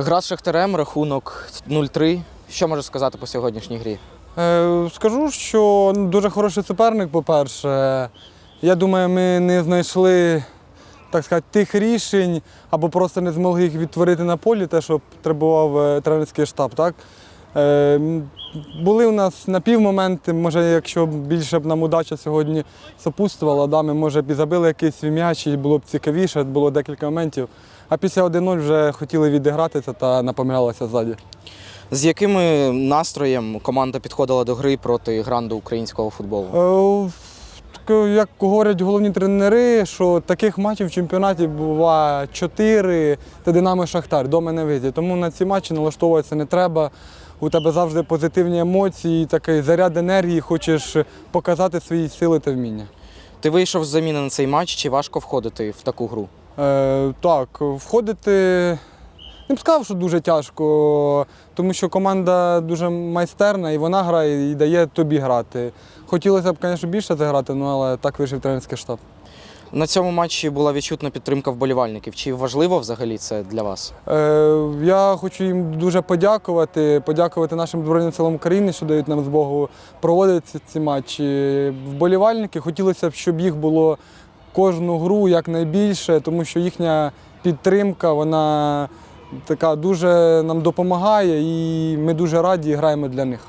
Гра з Шахтарем, рахунок 0-3. Що можеш сказати по сьогоднішній грі? Е, Скажу, що ну, дуже хороший суперник, по-перше. Я думаю, ми не знайшли так сказати, тих рішень або просто не змогли їх відтворити на полі, те, що требував е, тренерський штаб. Так? Е, Були у нас напівмоменти, може, якщо більше б нам удача сьогодні сопутствувала, да, ми може б і забили якийсь свій м'яч, і було б цікавіше, було декілька моментів. А після 1-0 вже хотіли відігратися та напоминалися ззаді. З яким настроєм команда підходила до гри проти гранду українського футболу? Е, Як говорять головні тренери, що таких матчів в чемпіонаті буває 4, та Динамо Шахтар, дома не вийде. Тому на ці матчі налаштовуватися не треба. У тебе завжди позитивні емоції, такий заряд енергії, хочеш показати свої сили та вміння. Ти вийшов з заміни на цей матч, чи важко входити в таку гру? Е, так, входити не б сказав, що дуже тяжко, тому що команда дуже майстерна і вона грає і дає тобі грати. Хотілося б, звісно, більше заграти, ну, але так вирішив тренерський штаб. На цьому матчі була відчутна підтримка вболівальників. Чи важливо взагалі це для вас? Е, я хочу їм дуже подякувати, подякувати нашим Збройним силам України, що дають нам змогу проводити ці, матчі. Вболівальники хотілося б, щоб їх було кожну гру якнайбільше, тому що їхня підтримка, вона така дуже нам допомагає, і ми дуже раді граємо для них.